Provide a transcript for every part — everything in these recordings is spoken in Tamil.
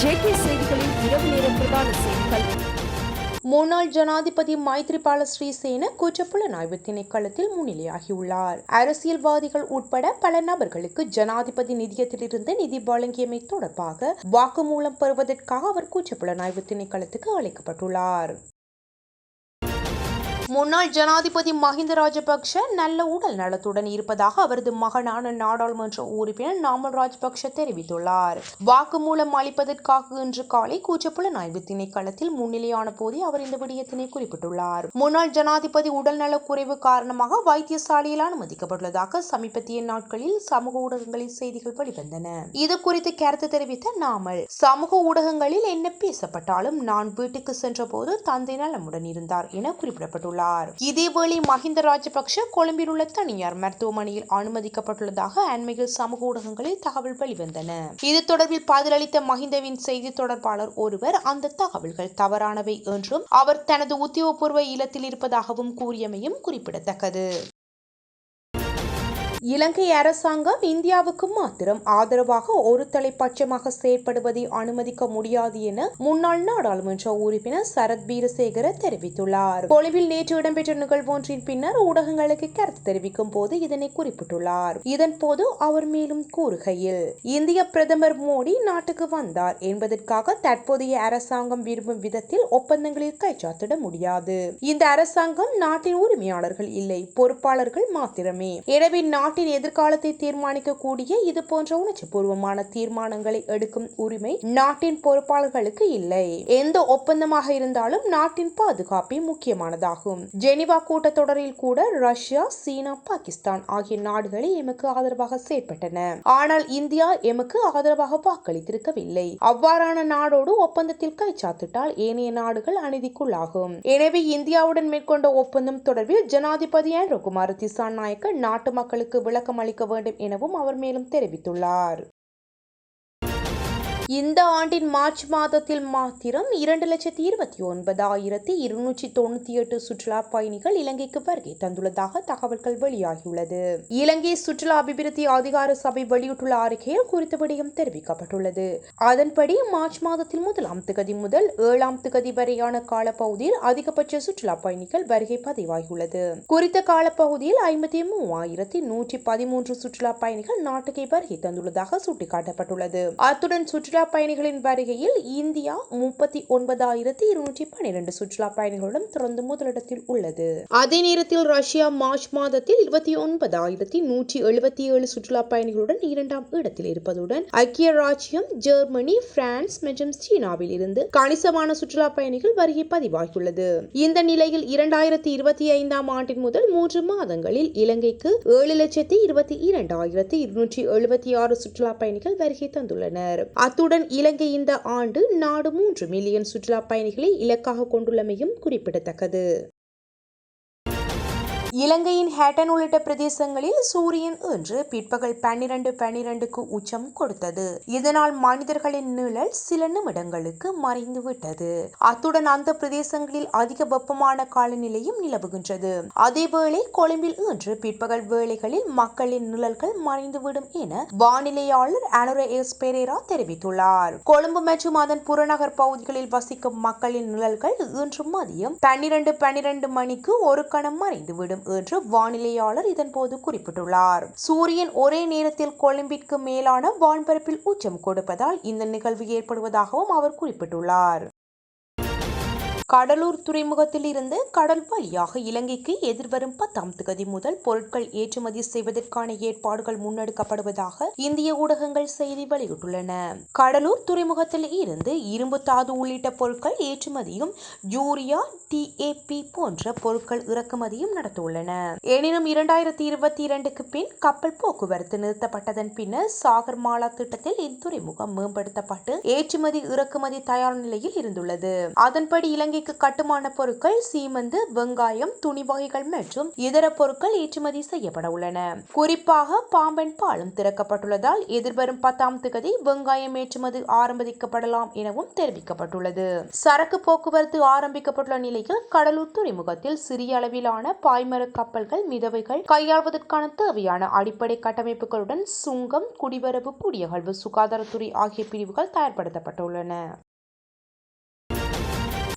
ஜேகே செய்திகளின் இரவு நேர பிரதான செய்திகள். முன்னாள் ஜனாதிபதி மைத்ரிபால ஸ்ரீசேன குற்றப்புலனாய்வு திணைக்களத்தில் முன்னிலையாகியுள்ளார். அரசியல்வாதிகள் உட்பட பல நபர்களுக்கு ஜனாதிபதி நிதியத்திலிருந்து நிதி வழங்கியமை தொடர்பாக வாக்குமூலம் பெறுவதற்காக அவர் குற்றப்புலனாய்வு திணைக்களத்துக்கு அழைக்கப்பட்டுள்ளார். முன்னாள் ஜனாதிபதி மஹிந்த ராஜபக்ஷ நல்ல உடல் நலத்துடன் இருப்பதாக அவரது மகனான நாடாளுமன்ற உறுப்பினர் நாமல் ராஜபக்ஷ தெரிவித்துள்ளார். வாக்குமூலம் அளிப்பதற்காக இன்று காலை கூச்சப்புலனாய்வு திணைக்களத்தில் முன்னிலையான போதே அவர் இந்த விடயத்தினை குறிப்பிட்டுள்ளார். முன்னாள் ஜனாதிபதி உடல்நலக் குறைவு காரணமாக வைத்தியசாலையில் அனுமதிக்கப்பட்டுள்ளதாக சமீபத்திய நாட்களில் சமூக ஊடகங்களில் செய்திகள் வெளிவந்தன. இது குறித்து கருத்து தெரிவித்த நாமல் சமூக ஊடகங்களில் என்ன பேசப்பட்டாலும் நான் வீட்டுக்கு சென்றபோது தந்தை நலமுடன் இருந்தார் என குறிப்பிடப்பட்டுள்ளார். இதேவேளை மஹிந்த ராஜபக்ஷ கொழும்பில் உள்ள தனியார் மருத்துவமனையில் அனுமதிக்கப்பட்டுள்ளதாக அண்மையில் சமூக ஊடகங்களில் தகவல் வெளிவந்தன. இது தொடர்பில் பதிலளித்த மஹிந்தவின் செய்தி தொடர்பாளர் ஒருவர் அந்த தகவல்கள் தவறானவை என்றும் அவர் தனது உத்தியோகபூர்வ இல்லத்தில் இருப்பதாகவும் கூறியமையும் குறிப்பிடத்தக்கது. இலங்கை அரசாங்கம் இந்தியாவுக்கு மாத்திரம் ஆதரவாக ஒரு தலைப்பட்சமாக செயற்படுவதை அனுமதிக்க முடியாது என முன்னாள் நாடாளுமன்ற உறுப்பினர் சரத் வீரசேகர தெரிவித்துள்ளார். கொழும்பில் நேற்று இடம்பெற்ற நிகழ்வொன்றின் பின்னர் ஊடகங்களுக்கு கருத்து தெரிவிக்கும் போது இதனை குறிப்பிட்டுள்ளார். இதன் போது அவர் மேலும் கூறுகையில் இந்திய பிரதமர் மோடி நாட்டுக்கு வந்தார் என்பதற்காக தற்போதைய அரசாங்கம் விரும்பும் விதத்தில் ஒப்பந்தங்களில் கைச்சாத்திட முடியாது. இந்த அரசாங்கம் நாட்டின் உரிமையாளர்கள் இல்லை பொறுப்பாளர்கள் மாத்திரமே. எனவே நாட்டின் எதிர்காலத்தை தீர்மானிக்கக்கூடிய இது போன்ற உணர்ச்சிபூர்வமான தீர்மானங்களை எடுக்கும் உரிமை நாட்டின் பொறுப்பாளர்களுக்கு இல்லை. எந்த ஒப்பந்தமாக இருந்தாலும் நாட்டின் பாதுகாப்பே முக்கியமானதாகும். ஜெனிவா கூட்டத்தொடரில் கூட ரஷ்யா சீனா பாகிஸ்தான் ஆகிய நாடுகளே எமக்கு ஆதரவாக செயற்பட்டன. ஆனால் இந்தியா எமக்கு ஆதரவாக வாக்களித்திருக்கவில்லை. அவ்வாறான நாடோடு ஒப்பந்தத்தில் கைச்சாத்திட்டால் ஏனைய நாடுகள் அநீதிக்குள்ளாகும். எனவே இந்தியாவுடன் மேற்கொண்ட ஒப்பந்தம் தொடர்பில் ஜனாதிபதி ஆண்ட்ரோகுமார் திசாநாயக்க நாட்டு மக்களுக்கு விளக்கம் அளிக்க வேண்டும் எனவும் அவர் மேலும் தெரிவித்துள்ளார். இந்த ஆண்டின் மார்ச் மாதத்தில் மாத்திரம் இரண்டு லட்சத்தி இருபத்தி ஒன்பதாயிரத்தி இருநூற்றி தொண்ணூத்தி எட்டு சுற்றுலா பயணிகள் இலங்கைக்கு வருகை தந்துள்ளதாக தகவல்கள் வெளியாகியுள்ளது. இலங்கை சுற்றுலா அபிவிருத்தி அதிகார சபை வெளியிட்டுள்ள அறிக்கையில் குறித்த விடயம் தெரிவிக்கப்பட்டுள்ளது. அதன்படி மார்ச் மாதத்தில் முதலாம் திகதி முதல் ஏழாம் திகதி வரையான காலப்பகுதியில் அதிகபட்ச சுற்றுலா பயணிகள் வருகை பதிவாகியுள்ளது. குறித்த காலப்பகுதியில் ஐம்பத்தி மூவாயிரத்தி நூற்றி பதிமூன்று சுற்றுலா பயணிகள் நாட்டுக்கே வருகை தந்துள்ளதாக சுட்டிக்காட்டப்பட்டுள்ளது. அத்துடன் சுற்றுலா சுற்றுலா பயணிகளின் வருகையில் இந்தியா முப்பத்தி ஒன்பதாயிரத்தி இருநூற்றி பன்னிரண்டு சுற்றுலா பயணிகளுடன் தொடர்ந்து முதலிடத்தில் உள்ளது. அதே நேரத்தில் ரஷ்யா மார்ச் மாதத்தில் இருபத்தி ஒன்பதாயிரத்தி நூற்றி எழுபத்தி ஏழு சுற்றுலா பயணிகளுடன் இரண்டாம் இடத்தில் இருப்பதுடன் ஐக்கிய ராஜ்யம் ஜெர்மனி பிரான்ஸ் மற்றும் சீனாவில் இருந்து கணிசமான சுற்றுலா பயணிகள் வருகை பதிவாகியுள்ளது. இந்த நிலையில் இரண்டாயிரத்தி இருபத்தி ஐந்தாம் ஆண்டின் முதல் மூன்று மாதங்களில் இலங்கைக்கு ஏழு லட்சத்தி இருபத்தி இரண்டாயிரத்தி இருநூற்றி எழுபத்தி ஆறு சுற்றுலா பயணிகள் வருகை தந்துள்ளனர். அத்துடன் அத்துடன் இலங்கை இந்த ஆண்டு நாடு மூன்று மில்லியன் சுற்றுலா பயணிகளை இலக்காக கொண்டுள்ளமையும் குறிப்பிடத்தக்கது. இலங்கையின் ஹேட்டன் உள்ளிட்ட பிரதேசங்களில் சூரியன் இன்று பிற்பகல் பன்னிரண்டு பன்னிரண்டுக்கு உச்சம் கொடுத்தது. இதனால் மனிதர்களின் நிழல் சில நிமிடங்களுக்கு மறைந்து விட்டது அத்துடன் அந்த பிரதேசங்களில் அதிக வெப்பமான காலநிலையும் நிலவுகின்றது. அதேவேளை கொழும்பில் இன்று பிற்பகல் வேளைகளில் மக்களின் நிழல்கள் மறைந்துவிடும் என வானிலையாளர் அனுர எஸ் பெரேரா தெரிவித்துள்ளார். கொழும்பு மற்றும் அதன் புறநகர் பகுதிகளில் வசிக்கும் மக்களின் நிழல்கள் இன்று மதியம் பன்னிரண்டு பன்னிரண்டு மணிக்கு ஒரு கணம் மறைந்துவிடும் என்று வானிலையாளர் இதன்போது குறிப்பிட்டுள்ளார். சூரியன் ஒரே நேரத்தில் கொழும்பிற்கு மேலான வான்பரப்பில் உச்சம் கொடுப்பதால் இந்த நிகழ்வு ஏற்படுவதாகவும் அவர் குறிப்பிட்டுள்ளார். கடலூர் துறைமுகத்தில் இருந்து கடல் வழியாக இலங்கைக்கு எதிர்வரும் பத்தாம் தேதி முதல் பொருட்கள் ஏற்றுமதி செய்வதற்கான ஏற்பாடுகள் முன்னெடுக்கப்படுவதாக இந்திய ஊடகங்கள் செய்தி வெளியிட்டுள்ளன. கடலூர் துறைமுகத்தில் இருந்து இரும்பு தாது உள்ளிட்ட பொருட்கள் ஏற்றுமதியும் யூரியா டிஏபி போன்ற பொருட்கள் இறக்குமதியும் நடத்தியுள்ளன எனினும் இரண்டாயிரத்தி இருபத்தி இரண்டுக்கு பின் கப்பல் போக்குவரத்து நிறுத்தப்பட்டதன் பின்னர் சாகர் மாலா திட்டத்தில் இத்துறைமுகம் மேம்படுத்தப்பட்டு ஏற்றுமதி இறக்குமதி தயார் நிலையில் இருந்துள்ளது. அதன்படி இலங்கை இலங்கைக்கு கட்டுமான பொருட்கள் சீமந்து வெங்காயம் துணி வகைகள் மற்றும் இதர பொருட்கள் ஏற்றுமதி செய்யப்பட உள்ளன. குறிப்பாக பாம்பன் பாலம் திறக்கப்பட்டுள்ளதால் எதிர்வரும் பத்தாம் தேதி வெங்காயம் ஏற்றுமதி ஆரம்பிக்கப்படலாம் எனவும் தெரிவிக்கப்பட்டுள்ளது. சரக்கு போக்குவரத்து ஆரம்பிக்கப்பட்டுள்ள நிலையில் கடலூர் துறைமுகத்தில் சிறிய அளவிலான பாய்மர கப்பல்கள் மிதவைகள் கையாள்வதற்கான தேவையான அடிப்படை கட்டமைப்புகளுடன் சுங்கம் குடிவரவு குடியகழ்வு சுகாதாரத்துறை ஆகிய பிரிவுகள் தயார்படுத்தப்பட்டுள்ளன.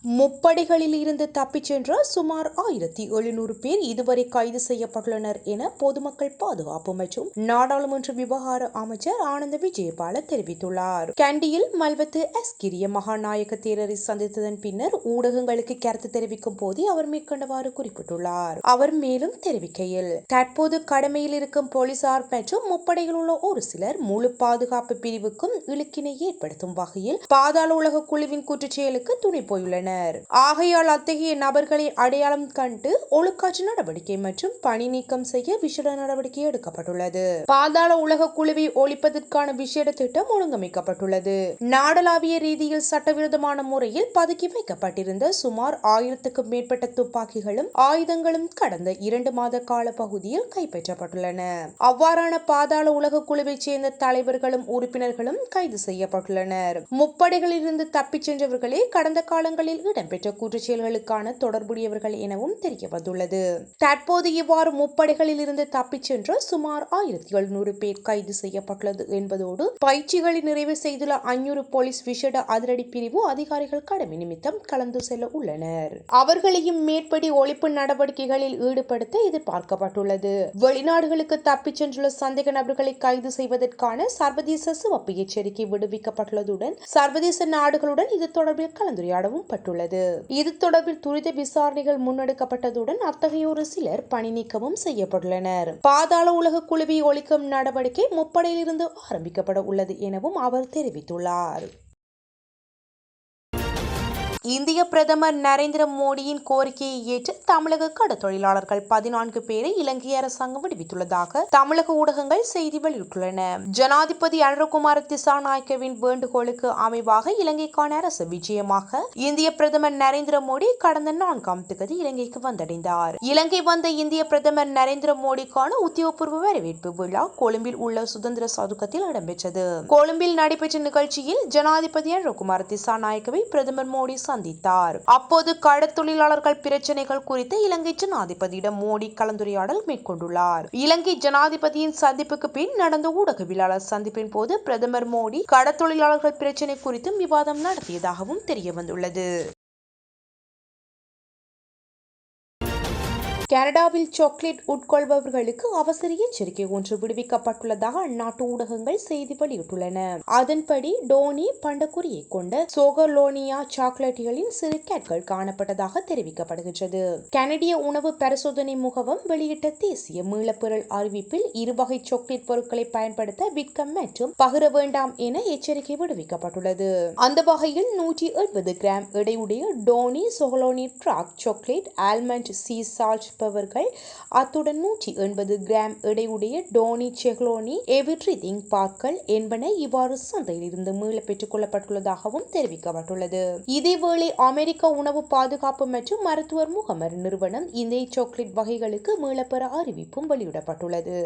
முப்படைகளில் இருந்து தப்பிச் சென்ற சுமார் ஆயிரத்தி எழுநூறு பேர் இதுவரை கைது செய்யப்பட்டுள்ளனர் என பொதுமக்கள் பாதுகாப்பு மற்றும் நாடாளுமன்ற விவகார அமைச்சர் ஆனந்த விஜயபால தெரிவித்துள்ளார். கண்டியில் மல்வத்து எஸ்கிரிய மகாநாயக தேரரை சந்தித்ததன் பின்னர் ஊடகங்களுக்கு கருத்து தெரிவிக்கும் போது அவர் மேற்கண்டவாறு குறிப்பிட்டுள்ளார். அவர் மேலும் தெரிவிக்கையில் தற்போது கடமையில் இருக்கும் போலீசார் மற்றும் முப்படையில் உள்ள ஒரு சிலர் முழு பாதுகாப்பு பிரிவுக்கும் இழுக்கினை ஏற்படுத்தும் வகையில் பாதாள உலக குழுவின் குற்றச்செயலுக்கு துணை போயுள்ளனர். ஆகையால் அத்தகைய நபர்களை அடையாளம் கண்டு ஒழுக்காற்று நடவடிக்கை மற்றும் பணி நீக்கம் செய்ய விசேட நடவடிக்கை எடுக்கப்பட்டுள்ளது. பாதாள உலக குழுவை ஒழிப்பதற்கான விசேட திட்டம் ஒழுங்கமைக்கப்பட்டுள்ளது. நாடளாவிய ரீதியில் சட்டவிரோதமான முறையில் பதுக்கி வைக்கப்பட்டிருந்த சுமார் ஆயிரத்துக்கும் மேற்பட்ட துப்பாக்கிகளும் ஆயுதங்களும் கடந்த இரண்டு மாத கால பகுதியில் கைப்பற்றப்பட்டுள்ளன. அவ்வாறான பாதாள உலக குழுவைச் சேர்ந்த தலைவர்களும் உறுப்பினர்களும் கைது செய்யப்பட்டுள்ளனர். முப்படைகளிலிருந்து தப்பிச் சென்றவர்களே கடந்த காலங்களில் இடம்பெற்ற குற்றச்செயல்களுக்கான தொடர்புடையவர்கள் எனவும் தெரிய வந்துள்ளது தற்போது இவ்வாறு முப்படைகளில் இருந்து தப்பிச் சென்ற சுமார் ஆயிரத்தி எழுநூறு பேர் கைது செய்யப்பட்டுள்ளது என்பதோடு பயிற்சிகளை நிறைவு செய்துள்ள அஞ்சூறு போலீஸ் விசேட அதிரடி பிரிவு அதிகாரிகள் கடமை நிமித்தம் கலந்து செல்ல உள்ளனர். அவர்களையும் மேற்படி ஒழிப்பு நடவடிக்கைகளில் ஈடுபடுத்த எதிர்பார்க்கப்பட்டுள்ளது. வெளிநாடுகளுக்கு தப்பிச் சென்றுள்ள சந்தேக நபர்களை கைது செய்வதற்கான சர்வதேச சிவப்பு எச்சரிக்கை விடுவிக்கப்பட்டுள்ளதுடன் சர்வதேச நாடுகளுடன் இது தொடர்பில் கலந்துரையாடவும் பட்டுள்ளது. இது தொடர்பில் துரித விசாரணைகள் முன்னெடுக்கப்பட்டதுடன் அத்தகைய ஒரு சிலர் பணி நீக்கமும் செய்யப்பட்டுள்ளனர். பாதாள உலக குழுவை ஒழிக்கும் நடவடிக்கை முப்படையிலிருந்து ஆரம்பிக்கப்பட உள்ளது எனவும் அவர் தெரிவித்துள்ளார். இந்திய பிரதமர் நரேந்திர மோடியின் கோரிக்கையை ஏற்று தமிழக கடற்தொழிலாளர்கள் பதினான்கு பேரை இலங்கை அரசாங்கம் விடுவித்துள்ளதாக தமிழக ஊடகங்கள் செய்தி வெளியிட்டுள்ளன. ஜனாதிபதி அனுரகுமார் திசாநாயக்கவின் வேண்டுகோளுக்கு அமைவாக இலங்கைக்கான அரசு விஜயமாக இந்திய பிரதமர் நரேந்திர மோடி கடந்த நான்காம் தேதி இலங்கைக்கு வந்தடைந்தார். இலங்கை வந்த இந்திய பிரதமர் நரேந்திர மோடிக்கான உத்தியோகபூர்வ வரவேற்பு விழா கொழும்பில் உள்ள சுதந்திர சதுக்கத்தில் இடம்பெற்றது. கொழும்பில் நடைபெற்ற நிகழ்ச்சியில் ஜனாதிபதி அனுரகுமார் திசாநாயக்கவை பிரதமர் மோடி சந்தித்தார். அப்போது கடத்தொழிலாளர்கள் பிரச்சனைகள் குறித்து இலங்கை ஜனாதிபதியிடம் மோடி கலந்துரையாடல் மேற்கொண்டுள்ளார். இலங்கை ஜனாதிபதியின் சந்திப்புக்கு பின் நடந்த ஊடகவியலாளர் சந்திப்பின் போது பிரதமர் மோடி கடத்தொழிலாளர்கள் பிரச்சினை குறித்தும் விவாதம் நடத்தியதாகவும் தெரிய வந்துள்ளது கனடாவில் சாக்லேட் உட்கொள்பவர்களுக்கு அவசர எச்சரிக்கை ஒன்று விடுவிக்கப்பட்டுள்ளதாக அந்நாட்டு ஊடகங்கள் செய்தி வெளியிட்டுள்ளன. அதன்படி டோனி பண்டக்குறியை கொண்ட சோகலோனியா சாக்லேட்டுகளின் சிறு கேட்கள் காணப்பட்டதாக தெரிவிக்கப்படுகின்றது. கனடிய உணவு பரிசோதனை முகவம் வெளியிட்ட தேசிய மீளப்பொருள் அறிவிப்பில் இருவகை சாக்லேட் பொருட்களை பயன்படுத்த விற்க மற்றும் பகிர வேண்டாம் என எச்சரிக்கை விடுவிக்கப்பட்டுள்ளது. அந்த வகையில் நூற்றி எழுபது gram எடையுடைய Tony Chocolonely dark chocolate almond sea salt இருப்பவர்கள் அத்துடன் நூற்றி எண்பது கிராம் எடையுடைய டோனி செஹ்லோனி எவ்ரிதிங் பாக்கள் என்பன இவ்வாறு சந்தையில் இருந்து மீள பெற்றுக் கொள்ளப்பட்டுள்ளதாகவும் தெரிவிக்கப்பட்டுள்ளது. இதேவேளை அமெரிக்க உணவு பாதுகாப்பு மற்றும் மருத்துவர் முகமர் நிறுவனம் இந்த சாக்லேட் வகைகளுக்கு மீளப்பெற அறிவிப்பும் வெளியிடப்பட்டுள்ளது.